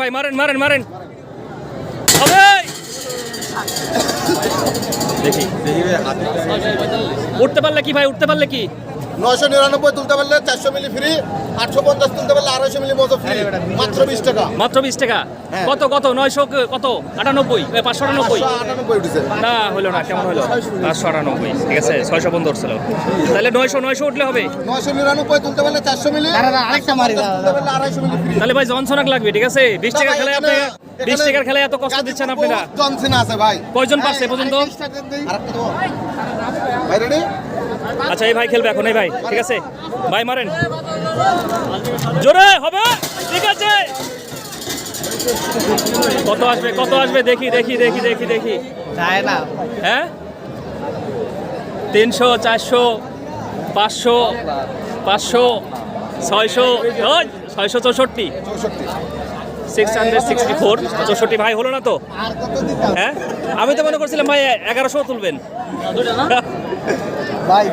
ভাই মারেন মারেন মারেন। দেখি উঠতে পারলে কি ভাই উঠতে পারলে কি? নয়শো নিরানব্বই তুলতে পারলে চারশো মিলি ফ্রি আটশো পঞ্চাশ তুলতে পারলে আড়াইশো মিলি মতো ফ্রি মাত্র বিশ টাকা। মাত্র বিশ টাকা? হ্যাঁ। কত কত? নয়শো কত? আটানব্বই? পাঁচশো আটানব্বই? উঠেছে। না হলো না কেমন হলো? পাঁচশো আটানব্বই ঠিক আছে ছয়শো পনেরো ধরছিল তাহলে নয়শো নয়শো উঠলে হবে? নয়শো নিরানব্বই তুলতে পারলে চারশো মিলি আরেকটা মারি আড়াইশো মিলি ফ্রি তাহলে ভাই জনসনাক লাগবে ঠিক আছে? বিশ টাকার খেলায় আপনি বিশ টাকার খেলায় এত কষ্ট দিচ্ছেন আপনারা? জনসিনা আছে ভাই। কয়জন পারছে পর্যন্ত? আরেকটা? ভাই রেডি আচ্ছা এই ভাই খেলবে এখন এই ভাই ঠিক আছে? ভাই মারেন। জোরে হবে? ঠিক আছে। কত আসবে কত আসবে? দেখি দেখি দেখি দেখি দেখি। যায় না। হ্যাঁ? তিনশো চারশো পাঁচশো পাঁচশো ছয়শো ছয়শো চৌষট্টি। Six hundred sixty four. চৌষট্টি ভাই হলো না তো? হ্যাঁ? আমি তো মনে করছিলাম ভাই এগারোশো তুলবেন। ভাই